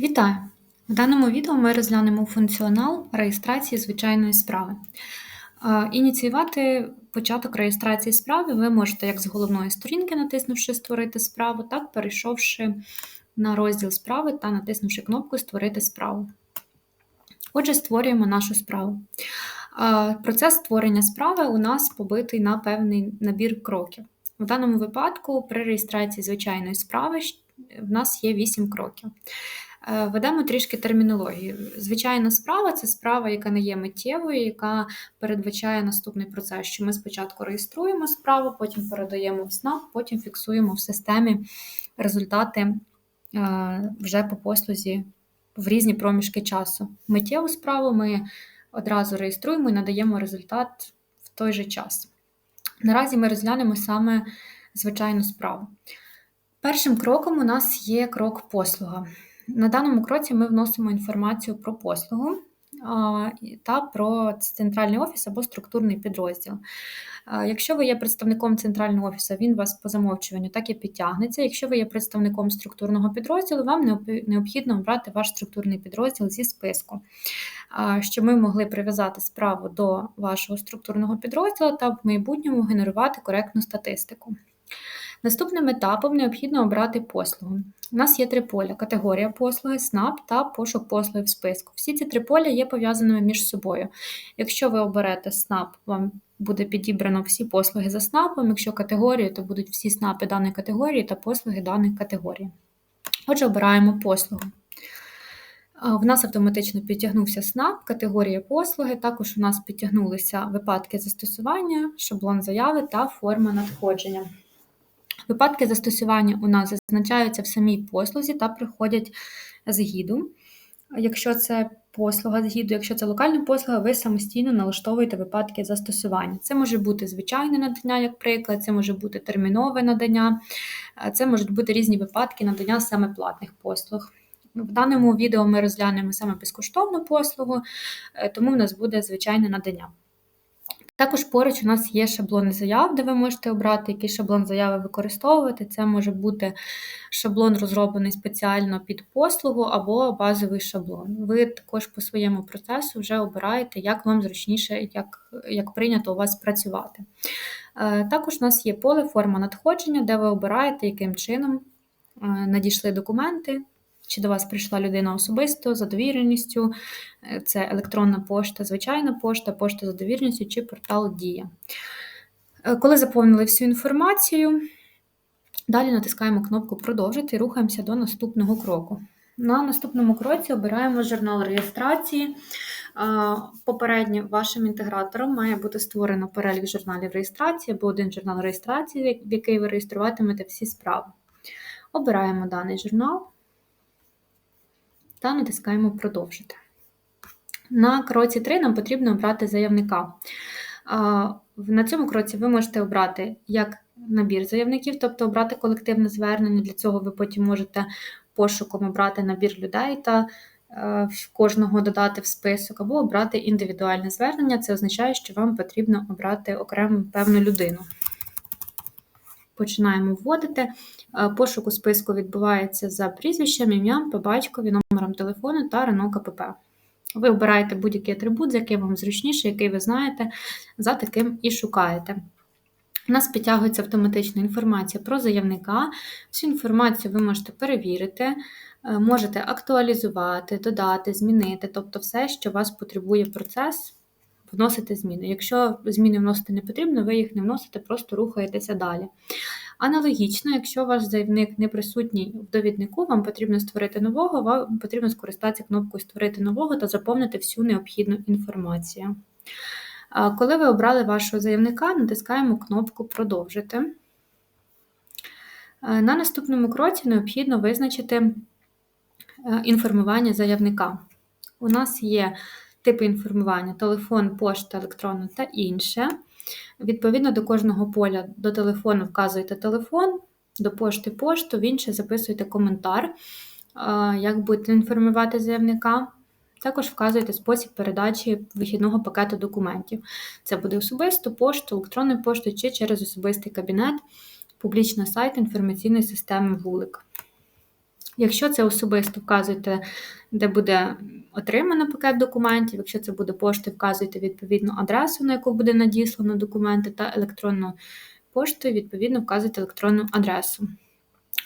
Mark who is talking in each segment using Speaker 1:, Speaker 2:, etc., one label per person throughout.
Speaker 1: Вітаю! В даному відео ми розглянемо функціонал реєстрації звичайної справи. Ініціювати початок реєстрації справи ви можете як з головної сторінки, натиснувши Створити справу, так перейшовши на розділ справи та натиснувши кнопку Створити справу. Отже, створюємо нашу справу. Процес створення справи у нас побитий на певний набір кроків. У даному випадку, при реєстрації звичайної справи, в нас є 8 кроків. Е, ведемо трішки термінологію. Звичайна справа це справа, яка не є миттєвою, яка передбачає наступний процес, що ми спочатку реєструємо справу, потім передаємо в СНАП, потім фіксуємо в системі результати е, вже по послузі в різні проміжки часу. Миттєву справу ми одразу реєструємо і надаємо результат в той же час. Наразі ми розглянемо саме звичайну справу. Першим кроком у нас є крок послуга. На даному кроці ми вносимо інформацію про послугу та про центральний офіс або структурний підрозділ. Якщо ви є представником центрального офісу, він вас по замовчуванню так і підтягнеться. Якщо ви є представником структурного підрозділу, вам необхідно обрати ваш структурний підрозділ зі списку, щоб ми могли прив'язати справу до вашого структурного підрозділу та в майбутньому генерувати коректну статистику. Наступним етапом необхідно обрати послугу. У нас є три поля: категорія послуги, СНАП та пошук послуги в списку. Всі ці три поля є пов'язаними між собою. Якщо ви оберете СНАП, вам буде підібрано всі послуги за СНАПом, якщо категорію, то будуть всі СНАПи даної категорії та послуги даної категорії. Отже, обираємо послугу. В нас автоматично підтягнувся СНАП, категорія послуги. Також у нас підтягнулися випадки застосування, шаблон заяви та форма надходження. Випадки застосування у нас зазначаються в самій послузі та приходять з гіду. Якщо це послуга з гіду, якщо це локальна послуга, ви самостійно налаштовуєте випадки застосування. Це може бути звичайне надання, як приклад, це може бути термінове надання, це можуть бути різні випадки надання саме платних послуг. В даному відео ми розглянемо саме безкоштовну послугу, е, тому в нас буде звичайне надання. Також поруч у нас є шаблони заяв, де ви можете обрати, який шаблон заяви використовувати. Це може бути шаблон, розроблений спеціально під послугу або базовий шаблон. Ви також по своєму процесу вже обираєте, як вам зручніше, як, як прийнято у вас працювати. Е, також у нас є поле форма надходження, де ви обираєте, яким чином е, надійшли документи. Чи до вас прийшла людина особисто за довіреністю, е, це електронна пошта, звичайна пошта, пошта за довіреністю чи портал Дія. Е, коли заповнили всю інформацію, далі натискаємо кнопку Продовжити і рухаємося до наступного кроку. На наступному кроці обираємо журнал реєстрації. Попередньо вашим інтегратором має бути створено перелік журналів реєстрації або один журнал реєстрації, в який ви реєструватимете всі справи. Обираємо даний журнал та натискаємо Продовжити. На кроці 3 нам потрібно обрати заявника. На цьому кроці ви можете обрати як набір заявників, тобто обрати колективне звернення. Для цього ви потім можете пошуком обрати набір людей та е, кожного додати в список, або обрати індивідуальне звернення. Це означає, що вам потрібно обрати окрему певну людину. Починаємо вводити. Е, пошук у списку відбувається за прізвищем, ім'ям, по батькові, номером телефону та РНО КПП. Ви обираєте будь-який атрибут, за який вам зручніше, який ви знаєте, за таким і шукаєте. У нас підтягується автоматична інформація про заявника. Цю інформацію ви можете перевірити, е, можете актуалізувати, додати, змінити, тобто все, що вас потребує процес, вносити зміни. Якщо зміни вносити не потрібно, ви їх не вносите, просто рухаєтеся далі. Аналогічно, якщо ваш заявник не присутній в довіднику, вам потрібно створити нового, вам потрібно скористатися кнопкою Створити нового та заповнити всю необхідну інформацію. Коли ви обрали вашого заявника, натискаємо кнопку Продовжити. На наступному кроці необхідно визначити е, інформування заявника. У нас є типи інформування: телефон, пошта, електронна та інше. Відповідно до кожного поля до телефону вказуєте телефон, до пошти пошту, в інше записуєте коментар, як будете інформувати заявника. Також вказуєте спосіб передачі вихідного пакету документів. Це буде особисто, пошту, електронною поштою чи через особистий кабінет, публічний сайт інформаційної системи вулик. Якщо це особисто, вказуйте, де буде отримано пакет документів. Якщо це буде пошти, вказуйте відповідну адресу, на яку буде надіслано документи, та електронну поштою, відповідно, вказуйте електронну адресу.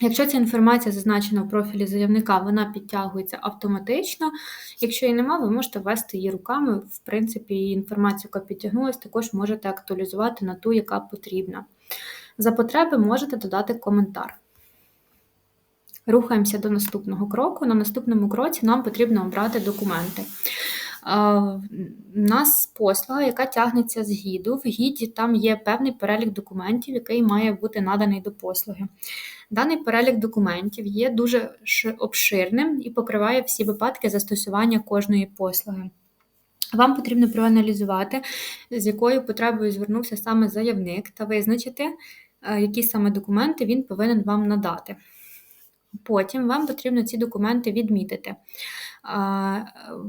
Speaker 1: Якщо ця інформація зазначена в профілі заявника, вона підтягується автоматично. Якщо її немає, ви можете ввести її руками. В принципі, її інформацію, яка підтягнулася, також можете актуалізувати на ту, яка потрібна. За потреби можете додати коментар. Рухаємося до наступного кроку. На наступному кроці нам потрібно обрати документи. У нас послуга, яка тягнеться з гіду. В гіді там є певний перелік документів, який має бути наданий до послуги. Даний перелік документів є дуже обширним і покриває всі випадки застосування кожної послуги. Вам потрібно проаналізувати, з якою потребою звернувся саме заявник, та визначити, е, які саме документи він повинен вам надати. Потім вам потрібно ці документи відмітити.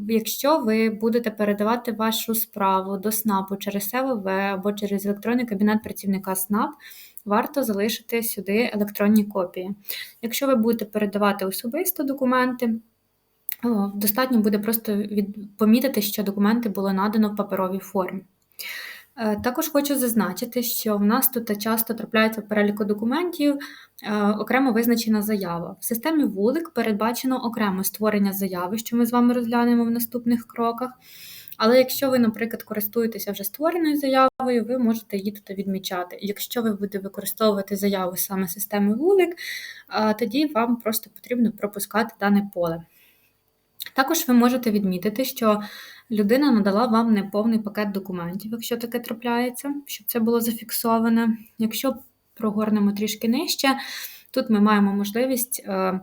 Speaker 1: Якщо ви будете передавати вашу справу до СНАПу через СВВ або через електронний кабінет працівника СНАП, варто залишити сюди електронні копії. Якщо ви будете передавати особисто документи, достатньо буде просто помітити, що документи було надано в паперовій формі. Е, також хочу зазначити, що в нас тут часто трапляється в переліку документів е, окремо визначена заява. В системі вулик передбачено окремо створення заяви, що ми з вами розглянемо в наступних кроках. Але якщо ви, наприклад, користуєтеся вже створеною заявою, ви можете її тут відмічати. Якщо ви будете використовувати заяву саме системи вулик, е, тоді вам просто потрібно пропускати дане поле. Також ви можете відмітити, що людина надала вам неповний пакет документів, якщо таке трапляється, щоб це було зафіксоване. Якщо прогорнемо трішки нижче, тут ми маємо можливість е,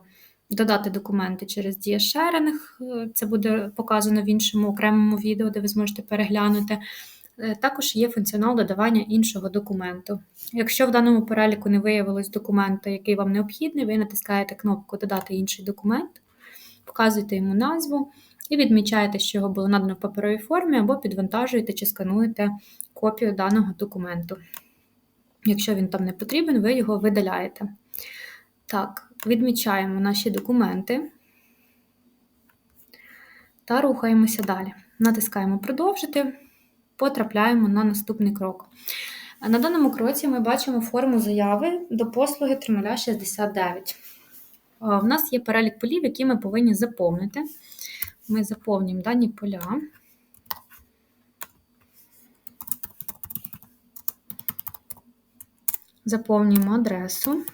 Speaker 1: додати документи через дієшеринг, це буде показано в іншому окремому відео, де ви зможете переглянути. Е, також є функціонал додавання іншого документу. Якщо в даному переліку не виявилось документа, який вам необхідний, ви натискаєте кнопку Додати інший документ вказуєте йому назву і відмічаєте, що його було надано в паперовій формі, або підвантажуєте чи скануєте копію даного документу. Якщо він там не потрібен, ви його видаляєте. Так, відмічаємо наші документи та рухаємося далі. Натискаємо Продовжити, потрапляємо на наступний крок. На даному кроці ми бачимо форму заяви до послуги 3069. В нас є перелік полів, які ми повинні заповнити. Ми заповнюємо дані поля. Заповнюємо адресу.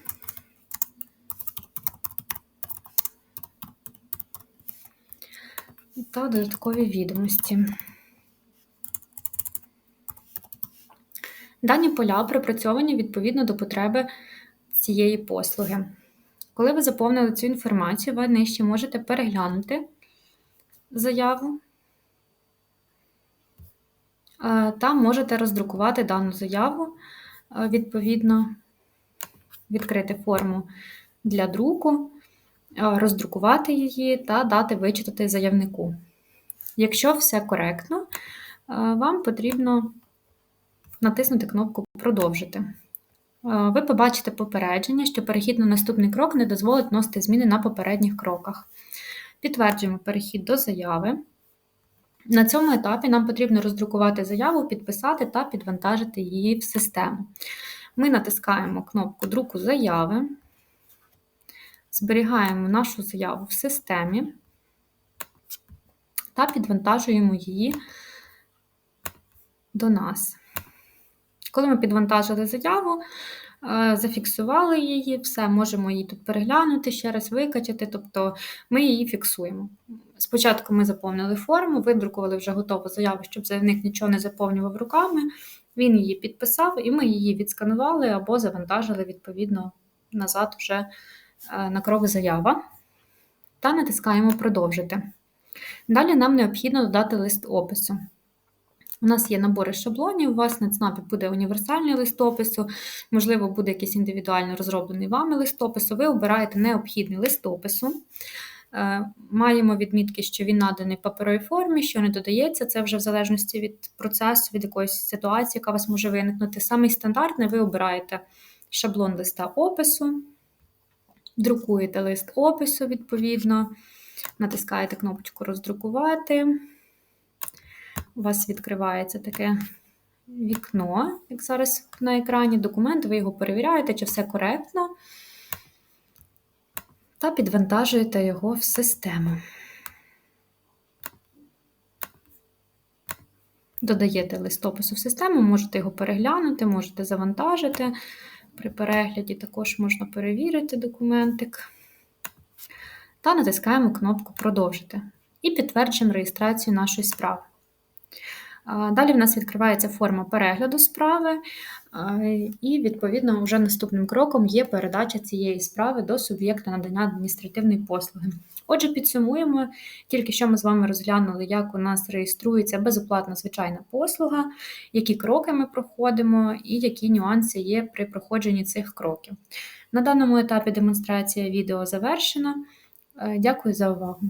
Speaker 1: Та додаткові відомості. Дані поля пропрацьовані відповідно до потреби цієї послуги. Коли ви заповнили цю інформацію, ви нижче можете переглянути заяву е, та можете роздрукувати дану заяву, е, відповідно, відкрити форму для друку, е, роздрукувати її та дати вичитати заявнику. Якщо все коректно, вам потрібно натиснути кнопку Продовжити. Ви побачите попередження, що перехід на наступний крок не дозволить вносити зміни на попередніх кроках. Підтверджуємо перехід до заяви. На цьому етапі нам потрібно роздрукувати заяву, підписати та підвантажити її в систему. Ми натискаємо кнопку друку заяви, зберігаємо нашу заяву в системі та підвантажуємо її до нас. Коли ми підвантажили заяву, зафіксували її, все, можемо її тут переглянути, ще раз викачати, тобто ми її фіксуємо. Спочатку ми заповнили форму, видрукували вже готову заяву, щоб заявник нічого не заповнював руками. Він її підписав, і ми її відсканували або завантажили відповідно назад вже е, на крок заява. Та натискаємо Продовжити. Далі нам необхідно додати лист опису. У нас є набори шаблонів, у вас на ЦНАПі буде універсальний листопису, можливо, буде якийсь індивідуально розроблений вами листопису. Ви обираєте необхідний листопису. Е, маємо відмітки, що він наданий в паперовій формі, що не додається, це вже в залежності від процесу, від якоїсь ситуації, яка вас може виникнути. Самий стандартний ви обираєте шаблон листа опису, друкуєте лист опису, відповідно, натискаєте кнопочку Роздрукувати. У вас відкривається таке вікно, як зараз на екрані, документ, ви його перевіряєте, чи все коректно, та підвантажуєте його в систему. Додаєте листопису в систему, можете його переглянути, можете завантажити. При перегляді також можна перевірити документик. Та натискаємо кнопку Продовжити і підтверджуємо реєстрацію нашої справи. Далі в нас відкривається форма перегляду справи, і, відповідно, вже наступним кроком є передача цієї справи до суб'єкта надання адміністративної послуги. Отже, підсумуємо, тільки що ми з вами розглянули, як у нас реєструється безоплатна звичайна послуга, які кроки ми проходимо і які нюанси є при проходженні цих кроків. На даному етапі демонстрація відео завершена. Е, дякую за увагу!